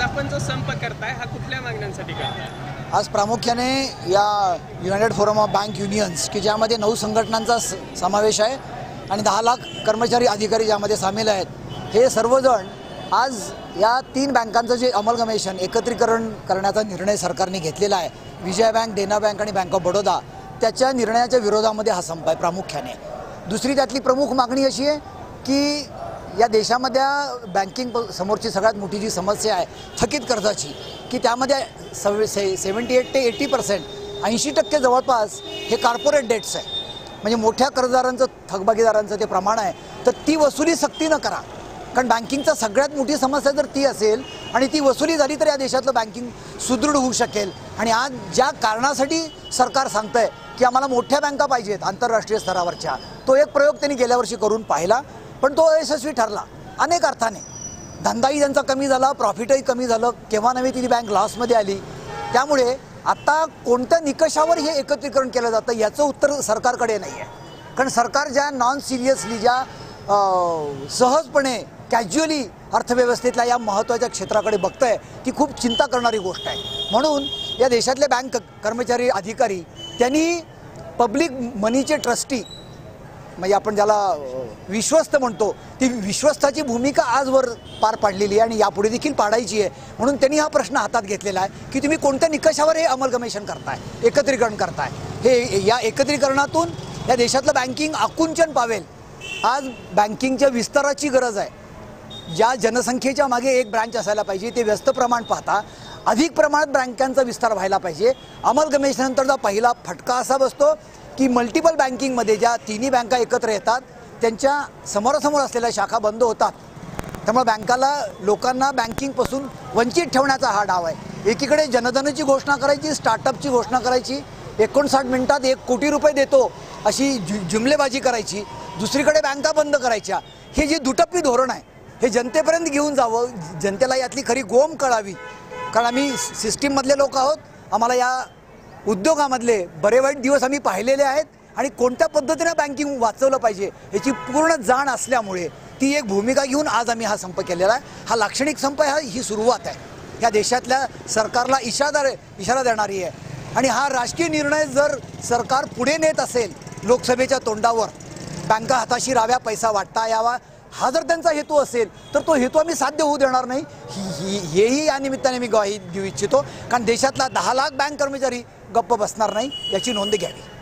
दिवसांचा संप करताय हा कुठल्या मागण्यांसाठी करताय? आज प्रामुख्याने या united forum of bank unions की ज्यामध्ये नऊ संघटनांचा स- समावेश आहे आणि दहा लाख कर्मचारी अधिकारी ज्यामध्ये सामील आहेत हे सर्वजण आज या तीन बँकांचं जे अमलगमेशन एकत्रीकरण करण्याचा निर्णय सरकारने घेतलेला आहे. विजया बँक देना बँक आणि बँक ऑफ बडोदा त्याच्या निर्णयाच्या विरोधामध्ये हा संप आहे प्रामुख्याने. दुसरी त्यातली प्रमुख मागणी अशी आहे की या देशामध्ये बँकिंग प- समोरची सगळ्यात मोठी जी समस्या आहे थकीत कर्जाची की त्यामध्ये सव से सेवन्टी एट ते एटी पर्सेंट ऐंशी टक्के जवळपास हे कॉर्पोरेट डेट्स आहे. म्हणजे मोठ्या कर्जदारांचं थकबाकीदारांचं ते प्रमाण आहे तर ती वसुली सक्तीनं करा. कारण बँकिंगचा सगळ्यात मोठी समस्या जर ती असेल आणि ती वसुली झाली तर या देशातलं बँकिंग सुदृढ होऊ शकेल. आणि आज ज्या कारणासाठी सरकार सांगतंय की आम्हाला मोठ्या बँका पाहिजेत आंतरराष्ट्रीय स्तरावरच्या तो एक प्रयोग त्यांनी गेल्या वर्षी करून पाहिला. पण तो यशस्वी ठरला. अनेक अर्थाने. धंदाही त्यांचा कमी झाला प्रॉफिटही कमी झालं. केव्हा नव्हे ती बँक लॉसमध्ये आली. त्यामुळे आता कोणत्या निकषावर हे एकत्रीकरण केलं जातं याचं उत्तर सरकारकडे नाही आहे कारण सरकार ज्या नॉन सिरियसली ज्या सहजपणे कॅज्युअली अर्थव्यवस्थेतल्या या महत्त्वाच्या क्षेत्राकडे बघतंय ती खूप चिंता करणारी गोष्ट आहे. म्हणून या देशातले बँक कर्मचारी अधिकारी त्यांनी पब्लिक मनीचे ट्रस्टी म्हणजे आपण ज्याला विश्वस्त म्हणतो ती विश्वस्ताची भूमिका आजवर पार पाडलेली आहे आणि यापुढे देखील पाडायची आहे. म्हणून त्यांनी हा प्रश्न हातात घेतलेला आहे की तुम्ही कोणत्या निकषावर हे अमलगमेशन करताय एकत्रीकरण करताय? हे या एकत्रीकरणातून या देशातलं बँकिंग आकुंचन पावेल. आज बँकिंगच्या विस्ताराची गरज आहे. ज्या जनसंख्येच्या मागे एक ब्रँच असायला पाहिजे ते व्यस्त प्रमाण पाहता अधिक प्रमाणात बँकांचा विस्तार व्हायला पाहिजे. अमलगमेशनंतरचा पहिला फटका असा बसतो की मल्टिपल बँकिंगमध्ये ज्या तिन्ही बँका एकत्र येतात त्यांच्या समोरासमोर असलेल्या शाखा बंद होतात. त्यामुळे बँकाला लोकांना बँकिंगपासून वंचित ठेवण्याचा हा डाव आहे. एकीकडे जनधनची घोषणा करायची स्टार्टअपची घोषणा करायची एकोणसाठ मिनिटात एक कोटी रुपये देतो अशी जु जुमलेबाजी करायची दुसरीकडे बँका बंद करायच्या. हे जे दुटप्पी धोरण आहे हे जनतेपर्यंत घेऊन जावं जनतेला यातली खरी गोम कळावी. कारण आम्ही सिस्टीममधले लोक आहोत आम्हाला या उद्योगामधले बरे वाईट दिवस आम्ही पाहिलेले आहेत आणि कोणत्या पद्धतीनं बँकिंग वाचवलं पाहिजे याची पूर्ण जाण असल्यामुळे ती एक भूमिका घेऊन आज आम्ही हा संप केलेला आहे. हा लाक्षणिक संप हा ही सुरुवात आहे. या देशातल्या सरकारला इशारा इशारा देणारी आहे. आणि हा राजकीय निर्णय जर सरकार पुढे नेत असेल लोकसभेच्या तोंडावर बँका हाताशी राव्या पैसा वाटता यावा हा जर त्यांचा हेतू असेल तर तो हेतू आम्ही साध्य होऊ देणार नाही. ही- हेही या निमित्ताने मी ग्वाही देऊ इच्छितो. कारण देशातला दहा लाख बँक कर्मचारी गप्प बसणार नाही याची नोंद घ्यावी.